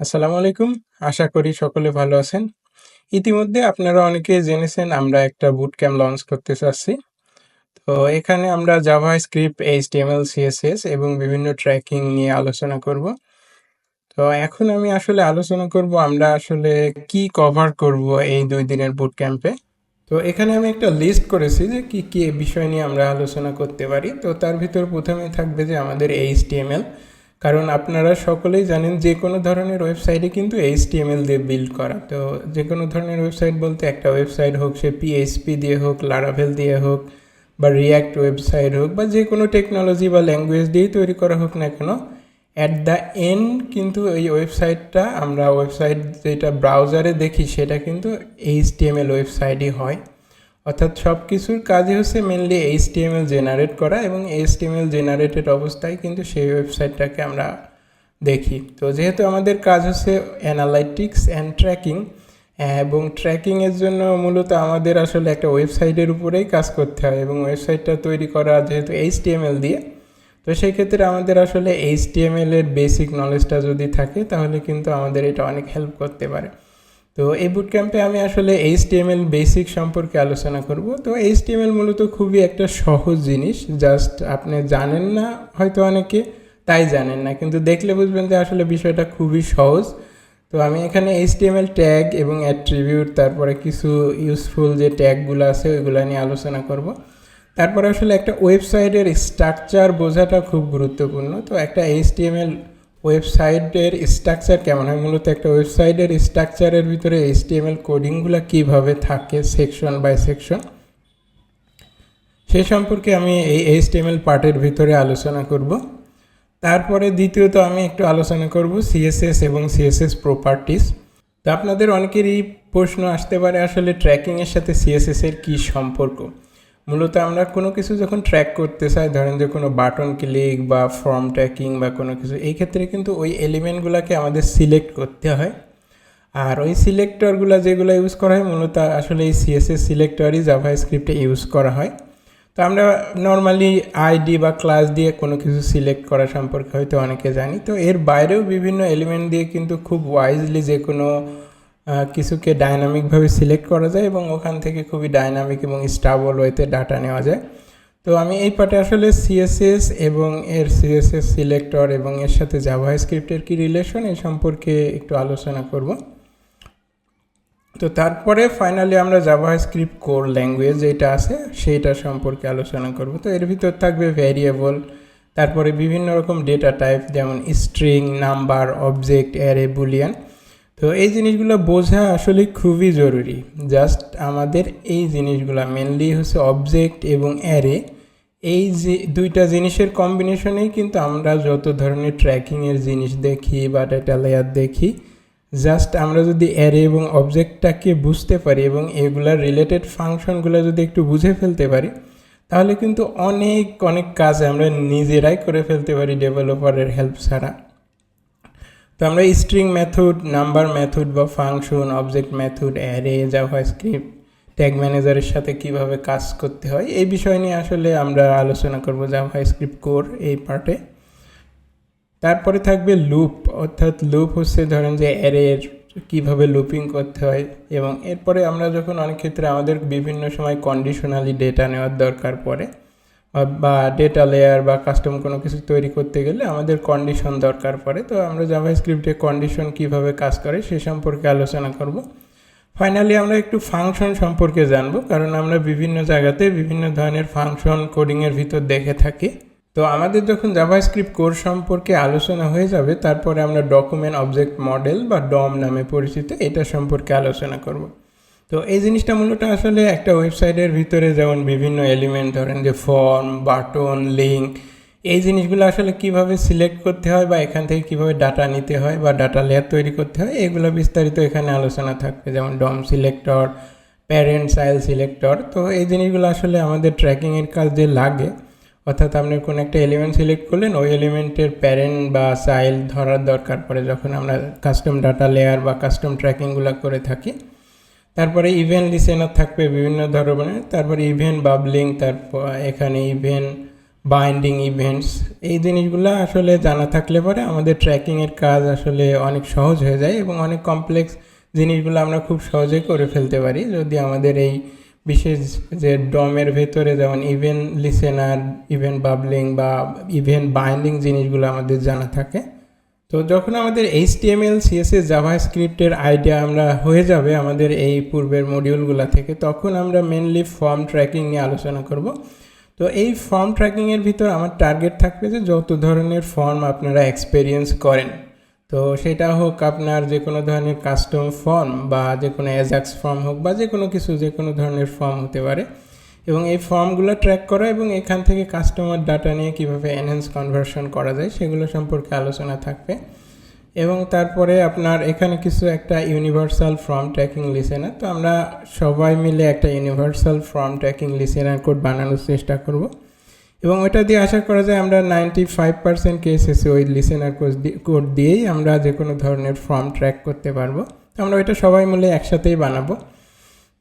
আসসালামু আলাইকুম। আশা করি সকলে ভালো আছেন। ইতিমধ্যে আপনারা অনেকে জেনেছেন আমরা একটা বুট ক্যাম্প লঞ্চ করতে চাচ্ছি। তো এখানে আমরা জাভা স্ক্রিপ্ট এইচটিএমএল সিএসএস এবং বিভিন্ন ট্র্যাকিং নিয়ে আলোচনা করব। তো এখন আমি আসলে আলোচনা করব আমরা আসলে কি কভার করব এই দুই দিনের বুট ক্যাম্পে তো এখানে আমি একটা লিস্ট করেছি যে কি কি বিষয় নিয়ে আমরা আলোচনা করতে পারি। তো তার ভিতর প্রথমেই থাকবে যে আমাদের এইচটিএমএল কারণ আপনারা সকলেই জানেন যে কোনো ধরনের ওয়েবসাইটে কিন্তু এইচটিএমএল দিয়ে বিল্ড করা। তো যে কোনো ধরনের ওয়েবসাইট বলতে একটা ওয়েবসাইট হোক, সে পিএইচপি দিয়ে হোক লারাভেল দিয়ে হোক, বা রিয়্যাক্ট ওয়েবসাইট হোক, বা যে কোনো টেকনোলজি বা ল্যাঙ্গুয়েজ দিয়েই তৈরি করা হোক না কেন অ্যাট দ্য এন্ড কিন্তু এই ওয়েবসাইটটা আমরা ওয়েবসাইট যেটা ব্রাউজারে দেখি, সেটা কিন্তু এইচটিএমএল ওয়েবসাইটই হয়। অর্থাৎ সব কিছুর কাজই হচ্ছে মেনলি এইচটিএমএল জেনারেট করা এবং এইচটিএমএল জেনারেটেড অবস্থায় কিন্তু সেই ওয়েবসাইটটাকে আমরা দেখি। তো যেহেতু আমাদের কাজ হচ্ছে অ্যানালাইটিক্স অ্যান্ড ট্র্যাকিং এবং ট্র্যাকিংয়ের জন্য মূলত আমাদের আসলে একটা ওয়েবসাইটের উপরেই কাজ করতে হয় এবং ওয়েবসাইটটা তৈরি করা যেহেতু এইচটিএমএল দিয়ে, তো সেই ক্ষেত্রে আমাদের আসলে এইচটিএমএল এর বেসিক নলেজটা যদি থাকে তাহলে কিন্তু আমাদের এটা অনেক হেল্প করতে পারে। তো এই বুট ক্যাম্পে আমি আসলে এইচটিএমএল বেসিক সম্পর্কে আলোচনা করব। তো এইচটিএমএল মূলত খুবই একটা সহজ জিনিস। জাস্ট আপনি জানেন না হয়তো অনেকে, তাই জানেন না। কিন্তু দেখলে বুঝবেন যে আসলে বিষয়টা খুবই সহজ। তো আমি এখানে এইচটিএমএল ট্যাগ এবং অ্যাট্রিবিউট তারপরে কিছু ইউজফুল যে ট্যাগগুলো আছে, ওইগুলো নিয়ে আলোচনা করব। তারপরে আসলে একটা ওয়েবসাইটের স্ট্রাকচার বোঝাটা খুব গুরুত্বপূর্ণ। তো একটা এইচটিএমএল ওয়েবসাইটের স্ট্রাকচার কেমন? হয় মূলত একটা ওয়েবসাইটের স্ট্রাকচারের ভিতরে এইচটিএমএল কোডিংগুলো কীভাবে থাকে সেকশন বাই সেকশন? সে সম্পর্কে আমি এই এইচটিএমএল পার্টের ভিতরে আলোচনা করব। তারপরে দ্বিতীয়ত আমি একটু আলোচনা করব সিএসএস এবং সিএসএস প্রপার্টিস তো আপনাদের অনেকেরই প্রশ্ন আসতে পারে, আসলে ট্র্যাকিংয়ের সাথে সিএসএস এর কী সম্পর্ক? মূলত আমরা কোনো কিছু যখন ট্র্যাক করতে চাই, ধরেন যে কোনো বাটন ক্লিক বা ফর্ম ট্র্যাকিং বা কোনো কিছু, এই ক্ষেত্রে কিন্তু ওই এলিমেন্টগুলোকে আমাদের সিলেক্ট করতে হয়। আর ওই সিলেক্টরগুলো যেগুলো ইউজ করা হয়, মূলত আসলে এই সিএসএস সিলেক্টরই জাভা স্ক্রিপ্টে ইউজ করা হয়। তো আমরা নর্মালি আইডি বা ক্লাস দিয়ে কোনো কিছু সিলেক্ট করা সম্পর্কে হয়তো অনেকে জানি। তো এর বাইরেও বিভিন্ন এলিমেন্ট দিয়ে কিন্তু খুব ওয়াইজলি যে কোনো কিছুকে ডাইনামিকভাবে সিলেক্ট করা যায় এবং ওখান থেকে খুবই ডাইনামিক এবং স্টাবল ওয়েতে ডাটা নেওয়া যায়। তো আমি এই পার্টে আসলে সিএসএস এবং এর সিএসএস সিলেক্টর এবং এর সাথে জাভা স্ক্রিপ্টের কী রিলেশন এই সম্পর্কে একটু আলোচনা করব। তো তারপরে ফাইনালি আমরা জাভা স্ক্রিপ্ট কোর ল্যাঙ্গুয়েজ যেটা আছে সেইটা সম্পর্কে আলোচনা করব। তো এর ভিতর থাকবে ভ্যারিয়েবল তারপরে বিভিন্ন রকম ডেটা টাইপ যেমন string number object array boolean তো এই জিনিসগুলো বোঝা আসলে খুবই জরুরি। জাস্ট আমাদের এই জিনিসগুলো মেনলি হচ্ছে অবজেক্ট এবং অ্যারে এই যে দুইটা জিনিসের কম্বিনেশনেই কিন্তু আমরা যত ধরনের ট্র্যাকিংয়ের জিনিস দেখি বা ডেটা লেয়ার দেখি জাস্ট আমরা যদি অ্যারে এবং অবজেক্টটাকে বুঝতে পারি এবং এগুলার রিলেটেড ফাংশনগুলো যদি একটু বুঝে ফেলতে পারি, তাহলে কিন্তু অনেক অনেক কাজ আমরা নিজেরাই করে ফেলতে পারি ডেভেলপারের হেল্প ছাড়া। তো আমরা স্ট্রিং মেথড নাম্বার মেথড বা function object method array JavaScript tag ম্যানেজারের সাথে কীভাবে কাজ করতে হয়, এই বিষয় নিয়ে আসলে আমরা আলোচনা করব জাভা স্ক্রিপ্ট কোর এই পার্টে তারপরে থাকবে লুপ অর্থাৎ লুপ হচ্ছে ধরেন যে অ্যারের কীভাবে লুপিং করতে হয় এবং এরপরে আমরা যখন অনেক ক্ষেত্রে আমাদের বিভিন্ন সময় কন্ডিশনালি ডেটা নেওয়ার দরকার পড়ে বা ডেটা লেয়ার বা কাস্টম কোনো কিছু তৈরি করতে গেলে আমাদের কন্ডিশন দরকার পড়ে। তো আমরা জাভা স্ক্রিপ্টে কন্ডিশন কীভাবে কাজ করে সে সম্পর্কে আলোচনা করব। ফাইনালি আমরা একটু ফাংশন সম্পর্কে জানব, কারণ আমরা বিভিন্ন জায়গাতে বিভিন্ন ধরনের ফাংশন কোডিংয়ের ভিতর দেখে থাকি। তো আমাদের যখন জাভা স্ক্রিপ্ট কোর সম্পর্কে আলোচনা হয়ে যাবে, তারপরে আমরা ডকুমেন্ট অবজেক্ট মডেল বা ডম নামে পরিচিত এটা সম্পর্কে আলোচনা করব। তো এই জিনিসটা মূলত আসলে একটা ওয়েবসাইটের ভিতরে যেমন বিভিন্ন এলিমেন্ট ধরেন যে ফর্ম বাটন লিঙ্ক এই জিনিসগুলো আসলে কীভাবে সিলেক্ট করতে হয় বা এখান থেকে কীভাবে ডাটা নিতে হয় বা ডাটা লেয়ার তৈরি করতে হয়, এগুলো বিস্তারিত এখানে আলোচনা থাকবে। যেমন ডম সিলেক্টর প্যারেন্ট সাইল সিলেক্টর তো এই জিনিসগুলো আসলে আমাদের ট্র্যাকিংয়ের কাজে লাগে। অর্থাৎ আপনি কোনো একটা এলিমেন্ট সিলেক্ট করলেন, ওই এলিমেন্টের প্যারেন্ট বা সাইল ধরার দরকার পড়ে যখন আমরা কাস্টম ডাটা লেয়ার বা কাস্টম ট্র্যাকিংগুলো করে থাকি। তারপরে ইভেন্ট লিসেনার থাকবে বিভিন্ন ধরনের, তারপরে ইভেন্ট বাবলিং তারপর এখানে ইভেন্ট বাইন্ডিং ইভেন্টস এই জিনিসগুলো আসলে জানা থাকলে পরে আমাদের ট্র্যাকিংয়ের কাজ আসলে অনেক সহজ হয়ে যায় এবং অনেক কমপ্লেক্স জিনিসগুলো আমরা খুব সহজেই করে ফেলতে পারি। যদি আমাদের এই বিশেষ যে ডমের ভেতরে যেমন ইভেন্ট লিসেনার ইভেন্ট বাবলিং বা ইভেন্ট বাইন্ডিং জিনিসগুলো আমাদের জানা থাকে তো যখন আমাদের এইচ টিএমএল সিএসএস জাভা স্ক্রিপ্টের আইডিয়া আমরা হয়ে যাবে আমাদের এই পূর্বের মডিউলগুলো থেকে, তখন আমরা মেনলি ফর্ম ট্র্যাকিং নিয়ে আলোচনা করব। তো এই ফর্ম ট্র্যাকিংয়ের ভিতর আমার টার্গেট থাকবে যে যত ধরনের ফর্ম আপনারা এক্সপেরিয়েন্স করেন। তো সেটা হোক আপনার যে কোনো ধরনের কাস্টম ফর্ম বা যে কোনো অ্যাজাক্স ফর্ম হোক বা যে কোনো কিছু যে কোনো ধরনের ফর্ম হতে পারে। এবং এই ফর্মগুলো ট্র্যাক করা এবং এখান থেকে কাস্টমার ডাটা নিয়ে কীভাবে এনহ্যান্স কনভার্সন করা যায় সেগুলো সম্পর্কে আলোচনা থাকবে। এবং তারপরে আপনার এখানে কিছু একটা ইউনিভার্সাল ফর্ম ট্র্যাকিং লিসেনার তো আমরা সবাই মিলে একটা universal form tracking listener code বানানোর চেষ্টা করব। এবং ওটা দিয়ে আশা করা যায় আমরা নাইনটি ফাইভ পার্সেন্ট কেস এসে ওই লিসেনার কোড দিয়েই আমরা যে কোনো ধরনের ফর্ম ট্র্যাক করতে পারব। তো আমরা ওইটা সবাই মিলে একসাথেই বানাবো।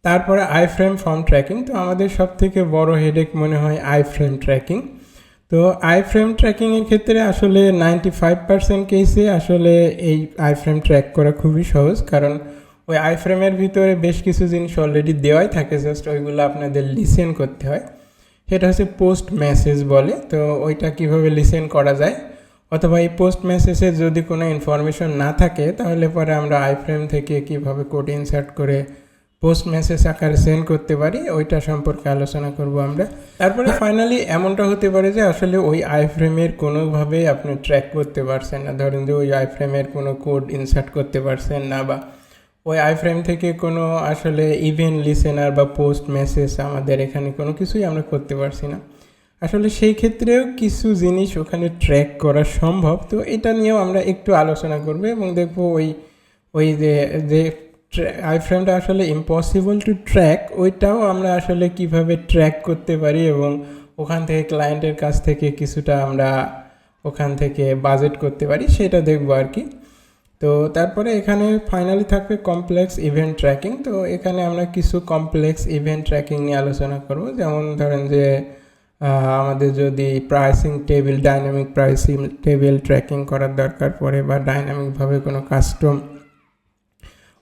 তারপরে আই ফ্রেম ফর্ম ট্র্যাকিং, তো আমাদের সব থেকে বড় হেডেক মনে হয় আই ফ্রেম ট্র্যাকিং। তো আই ফ্রেম ট্র্যাকিংয়ের ক্ষেত্রে আসলে নাইনটি ফাইভ পার্সেন্ট কেসে আসলে এই আই ফ্রেম ট্র্যাক করা খুবই সহজ, কারণ ওই আই ফ্রেমের ভিতরে বেশ কিছু জিনিস অলরেডি দেওয়াই থাকে জাস্ট ওইগুলো আপনাদের লিসেন করতে হয়। সেটা হচ্ছে পোস্ট মেসেজ বলে, তো ওইটা কীভাবে লিসেন করা যায়? অথবা এই পোস্ট মেসেজের যদি কোনো ইনফরমেশন না থাকে, তাহলে পরে আমরা আই ফ্রেম থেকে কীভাবে কোড ইনসার্ট করে পোস্ট মেসেজ আকারে সেন্ড করতে পারি, ওইটা সম্পর্কে আলোচনা করব আমরা। তারপরে ফাইনালি এমনটা হতে পারে যে আসলে ওই আই ফ্রেমের কোনোভাবেই আপনি ট্র্যাক করতে পারছেন না। ধরেন যে ওই আই ফ্রেমের কোনো কোড ইনসার্ট করতে পারছেন না বা ওই আই ফ্রেম থেকে কোনো আসলে ইভেন্ট লিসেনার বা পোস্ট মেসেজ আমাদের এখানে কোনো কিছুই আমরা করতে পারছি না। আসলে সেই ক্ষেত্রেও কিছু জিনিস ওখানে ট্র্যাক করা সম্ভব। তো এটা নিয়েও আমরা একটু আলোচনা করব এবং দেখব ওই ওই যে যে আই ফ্রেমটা আসলে ইম্পসিবল টু ট্র্যাক ওইটাও আমরা আসলে কীভাবে ট্র্যাক করতে পারি এবং ওখান থেকে ক্লায়েন্টের কাছ থেকে কিছুটা আমরা ওখান থেকে বাজেট করতে পারি, সেটা দেখব আর কি। তো তারপরে এখানে ফাইনালি থাকবে কমপ্লেক্স ইভেন্ট ট্র্যাকিং তো এখানে আমরা কিছু কমপ্লেক্স ইভেন্ট ট্র্যাকিং নিয়ে আলোচনা করব। যেমন ধরেন যে আমাদের যদি pricing table dynamic pricing table tracking করার দরকার পড়ে বা ডাইনামিকভাবে কোনো কাস্টম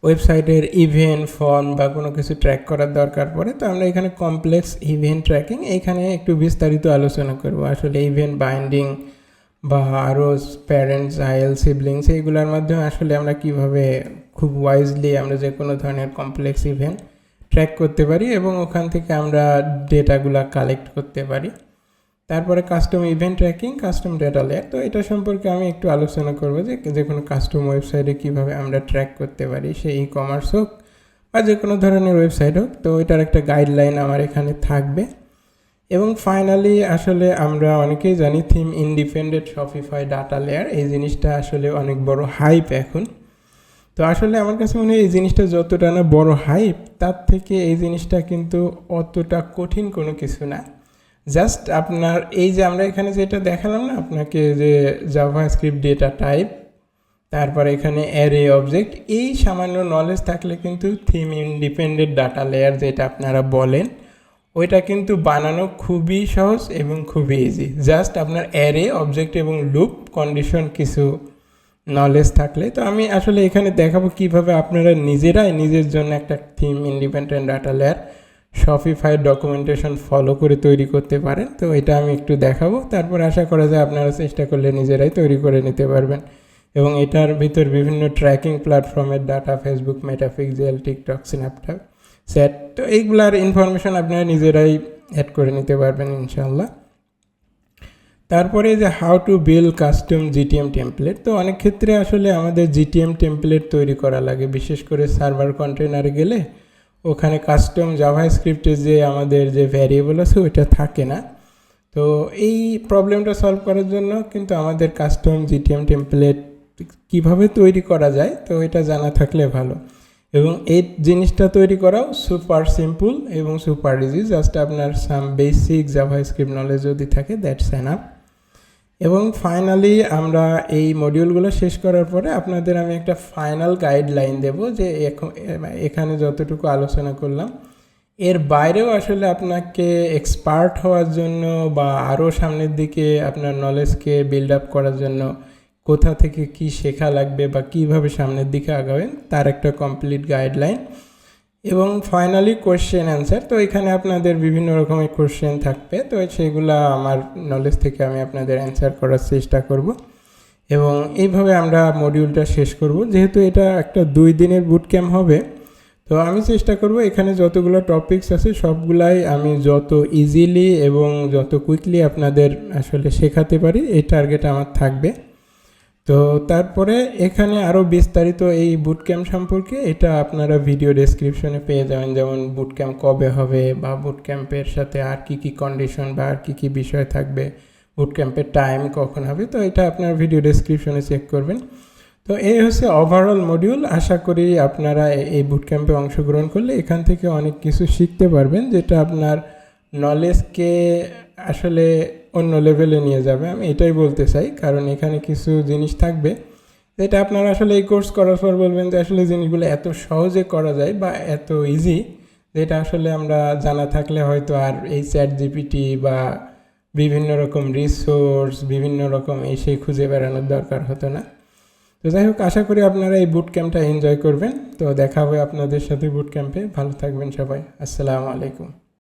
ওয়েবসাইটের ইভেন্ট ফর্ম বা কোনো কিছু ট্র্যাক করার দরকার পড়ে, তো আমরা এখানে কমপ্লেক্স ইভেন্ট ট্র্যাকিং এখানে একটু বিস্তারিত আলোচনা করব। আসলে ইভেন্ট বাইন্ডিং বা আরও প্যারেন্টস আইএল সিবলিংস এইগুলোর মাধ্যমে আসলে আমরা কীভাবে খুব ওয়াইজলি আমরা যে কোনো ধরনের কমপ্লেক্স ইভেন্ট ট্র্যাক করতে পারি এবং ওখান থেকে আমরা ডেটাগুলো কালেক্ট করতে পারি। তারপরে custom event tracking custom data layer তো এটা সম্পর্কে আমি একটু আলোচনা করব যে যে কোনো কাস্টম ওয়েবসাইটে কীভাবে আমরা ট্র্যাক করতে পারি, সে ই কমার্স হোক বা যে কোনো ধরনের ওয়েবসাইট হোক। তো এটার একটা গাইডলাইন আমার এখানে থাকবে। এবং ফাইনালি আসলে আমরা অনেকেই জানি theme independent Shopify data layer এই জিনিসটা আসলে অনেক বড় হাইপ এখন। তো আসলে আমার কাছে মনে হয় এই জিনিসটা যতটা না বড় হাইপ তার থেকে এই জিনিসটা কিন্তু অতটা কঠিন কোনো কিছু না। জাস্ট আপনার এই যে আমরা এখানে যেটা দেখালাম না, আপনাকে যে জাভা স্ক্রিপ্ট ডেটা টাইপ তারপর এখানে অ্যারে অবজেক্ট এই সামান্য নলেজ থাকলে কিন্তু থিম ইন্ডিপেন্ডেন্ট ডাটা লেয়ার যেটা আপনারা বলেন, ওইটা কিন্তু বানানো খুবই সহজ এবং খুবই ইজি জাস্ট আপনার অ্যারে অবজেক্ট এবং লুপ কন্ডিশন কিছু নলেজ থাকলে। তো আমি আসলে এখানে দেখাবো কীভাবে আপনারা নিজেরাই নিজের জন্য একটা theme independent data layer Shopify documentation follow করে তৈরি করতে পারেন। তো এটা আমি একটু দেখাবো। তারপর আশা করা যায় আপনারা চেষ্টা করলে নিজেরাই তৈরি করে নিতে পারবেন। এবং এটার ভিতর বিভিন্ন ট্র্যাকিং প্ল্যাটফর্মের data Facebook Meta pixel TikTok স্ন্যাপট্যাপ স্যাট তো এইগুলার ইনফরমেশান আপনারা নিজেরাই অ্যাড করে নিতে পারবেন ইনশাল্লাহ তারপরে যে how to build custom GTM template তো অনেক ক্ষেত্রে আসলে আমাদের জিটিএম টেমপ্লেট তৈরি করা লাগে। বিশেষ করে সার্ভার কন্টেনারে গেলে ওখানে কাস্টম জাভা স্ক্রিপ্টে যে আমাদের যে ভ্যারিয়েবল আছে, ওইটা থাকে না। তো এই প্রবলেমটা সলভ করার জন্য কিন্তু আমাদের কাস্টম জিটিএম টেমপ্লেট কীভাবে তৈরি করা যায়, তো এটা জানা থাকলে ভালো। এবং এই জিনিসটা তৈরি করাও সুপার সিম্পল এবং সুপার ইজি জাস্ট আপনার some basic JavaScript knowledge that's থাকে দ্যাটস অ্যান আপ এবং ফাইনালি আমরা এই মডিউলগুলো শেষ করার পরে আপনাদের আমি একটা ফাইনাল গাইডলাইন দেব যে এখানে যতটুকু আলোচনা করলাম। এর বাইরেও আসলে আপনাকে এক্সপার্ট হওয়ার জন্য বা আরও সামনের দিকে আপনার নলেজকে বিল্ড আপ করার জন্য কোথা থেকে কি শেখা লাগবে বা কীভাবে সামনের দিকে আগাবেন, তার একটা কমপ্লিট গাইডলাইন এবং ফাইনালি কোয়েশ্চেন অ্যান্সার তো এখানে আপনাদের বিভিন্ন রকমের কোয়েশ্চেন থাকবে, তো সেগুলো আমার নলেজ থেকে আমি আপনাদের অ্যান্সার করার চেষ্টা করব। এবং এইভাবে আমরা মডিউলটা শেষ করব, যেহেতু এটা একটা দুই দিনের বুট ক্যাম্প হবে, তো আমি চেষ্টা করব এখানে যতগুলো টপিকস আছে সবগুলাই আমি যত ইজিলি এবং যত কুইকলি আপনাদের আসলে শেখাতে পারি, এই টার্গেট আমার থাকবে। তো তারপরে এখানে আরও বিস্তারিত এই বুট ক্যাম্প সম্পর্কে এটা আপনারা ভিডিও ডেসক্রিপশনে পেয়ে যাবেন। যেমন বুট ক্যাম্প কবে হবে বা বুট ক্যাম্পের সাথে আর কি কি কন্ডিশন বা আর কি কি বিষয় থাকবে বুট ক্যাম্পের টাইম কখন হবে, তো এটা আপনার ভিডিও ডেসক্রিপশনে চেক করবেন। তো এই হচ্ছে ওভারঅল মডিউল আশা করি আপনারা এই বুট ক্যাম্পে অংশগ্রহণ করলে এখান থেকে অনেক কিছু শিখতে পারবেন, যেটা আপনার নলেজকে আসলে অন্য লেভেলে নিয়ে যাবে। আমি এটাই বলতে চাই, কারণ এখানে কিছু জিনিস থাকবে যেটা আপনারা আসলে এই কোর্স করার পর বলবেন যে আসলে জিনিসগুলো এত সহজে করা যায় বা এত ইজি যেটা আসলে আমরা জানা থাকলে হয়তো আর এই চ্যাট জিপিটি বা বিভিন্ন রকম রিসোর্স বিভিন্ন রকম এই সেই খুঁজে বেড়ানোর দরকার হতো না। তো যাই হোক, আশা করি আপনারা এই বুট ক্যাম্পটা এনজয় করবেন। তো দেখা হবে আপনাদের সাথে বুট ক্যাম্পে ভালো থাকবেন সবাই। আসসালামু আলাইকুম।